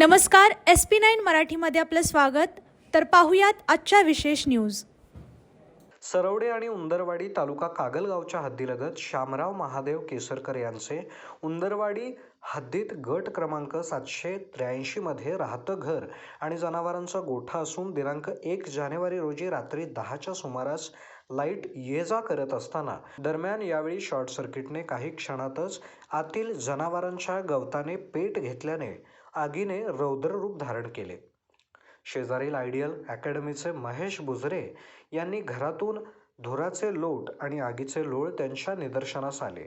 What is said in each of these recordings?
नमस्कार S P nine मराठीमध्ये आपलं स्वागत. तर पाहुयात आजच्या विशेष न्यूज सरवडे आणि उंदरवाडी तालुका कागलगावच्या हद्दीलगत शामराव महादेव केसरकर यांचे उंदरवाडी हद्दीत गट क्रमांक सातशे त्र्याऐंशीमध्ये राहतं घर आणि जनावरांचा गोठा असून दिनांक एक जानेवारी रोजी रात्री दहाच्या सुमारास लाइट ये जा करत असताना दरम्यान यावेळी शॉर्ट सर्किटने काही क्षणातच आतील जनावरांच्या गवताने पेट घेतल्याने आगीने रौद्र रूप धारण केले. शेजारील आयडियल अकॅडमीचे महेश बुजरे यांनी घरातून धुराचे लोट आणि आगीचे लोळ त्यांच्या निदर्शनास आले.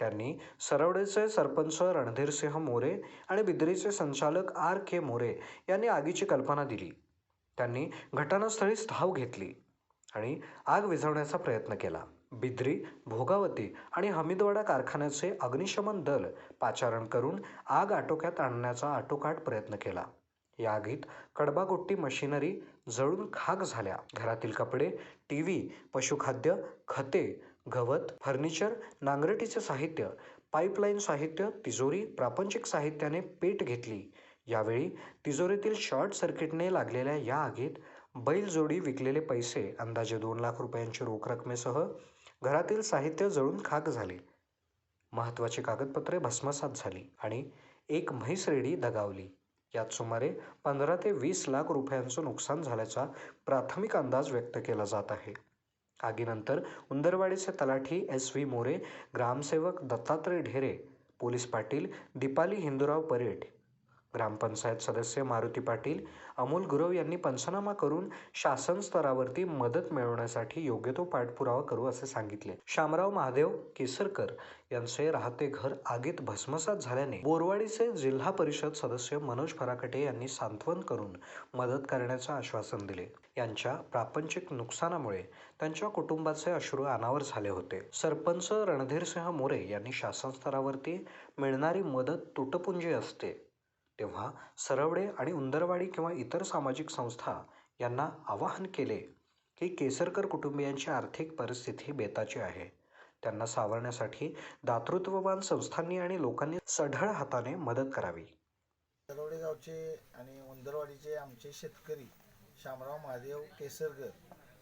त्यांनी सरवडेचे सरपंच रणधीरसिंह मोरे आणि बिद्रीचे संचालक आर के मोरे यांनी आगीची कल्पना दिली. त्यांनी घटनास्थळीच धाव घेतली आणि आग विझवण्याचा प्रयत्न केला. बिद्री भोगावती आणि हमीदवाडा कारखान्याचे अग्निशमन दल पाचारण करून आग आटोक्यात आणण्याचा आटोकाट प्रयत्न केला. या आगीत कडबागोट्टी मशिनरी जळून खाक झाल्या. घरातील कपडे टी व्ही पशुखाद्य खते गवत फर्निचर नांगरटीचे साहित्य पाईपलाईन साहित्य तिजोरी प्रापंचिक साहित्याने पेट घेतली. यावेळी तिजोरीतील शॉर्ट सर्किटने लागलेल्या या आगीत बैलजोडी विकलेले पैसे अंदाजे दोन लाख रुपयांची रोख रकमेसह घरातील साहित्य जळून खाक झाले. महत्त्वाची कागदपत्रे भस्मसात झाली आणि एक म्हैस रेडी दगावली. यात सुमारे पंधरा ते वीस लाख रुपयांचं नुकसान झाल्याचा प्राथमिक अंदाज व्यक्त केला जात आहे. आगीनंतर उंदरवाडीचे तलाठी एस व्ही मोरे ग्रामसेवक दत्तात्रय ढेरे पोलीस पाटील दीपाली हिंदूराव परेड ग्रामपंचायत सदस्य मारुती पाटील अमोल गुरव यांनी पंचनामा करून शासन स्तरावरती मदत मिळवण्यासाठी योग्य तो पाठपुरावा करू असे सांगितले. शामराव महादेव केसरकर यांचे राहते घर आगीत भस्मसात झाल्याने बोरवाडीचे जिल्हा परिषद सदस्य मनोज फराकटे यांनी सांत्वन करून मदत करण्याचे आश्वासन दिले. यांच्या प्रापंचिक नुकसानामुळे त्यांच्या कुटुंबाचे अश्रू अनावर झाले होते. सरपंच रणधीरसिंह मोरे यांनी शासन स्तरावरती मिळणारी मदत तुटपुंजी असते. तेव्हा सरवडे आणि उंदरवाडी किंवा इतर सामाजिक संस्था यांना आवाहन केले की केसरकर कुटुंबियांची आर्थिक परिस्थिती बेताची आहे. त्यांना सावरण्यासाठी दातृत्ववान संस्थांनी आणि लोकांनी सढळ हाताने मदत करावी. सरवडे गावचे आणि उंदरवाडीचे आमचे शेतकरी शामराव महादेव केसरकर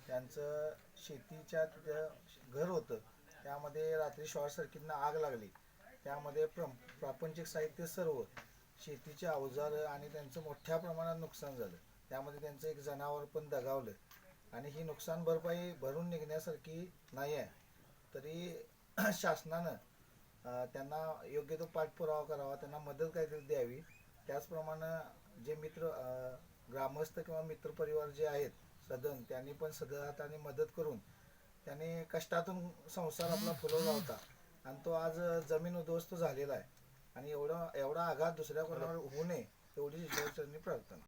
यांचं शेतीच्या तिथं घर होतं. त्यामध्ये रात्री शॉर्ट सर्किटनं आग लागली. त्यामध्ये प्र प्रापंचिक साहित्य सर्व शेतीचे अवजार आणि त्यांचं मोठ्या प्रमाणात नुकसान झालं. त्यामध्ये त्यांचं एक जनावर पण दगावलं. आणि ही नुकसान भरपाई भरून निघण्यासारखी नाही आहे. तरी शासनानं त्यांना योग्य तो पाठपुरावा करावा त्यांना मदत काहीतरी द्यावी. त्याचप्रमाणे जे मित्र ग्रामस्थ किंवा मित्रपरिवार जे आहेत सदन त्यांनी पण सदर हाताने मदत करून त्यांनी कष्टातून संसार आपला फुलवला होता. आणि तो आज जमीन उद्ध्वस्त झालेला आहे. आणि एवढा एवढा आघात दुसऱ्या कोणावर होऊ नये एवढी प्रार्थना.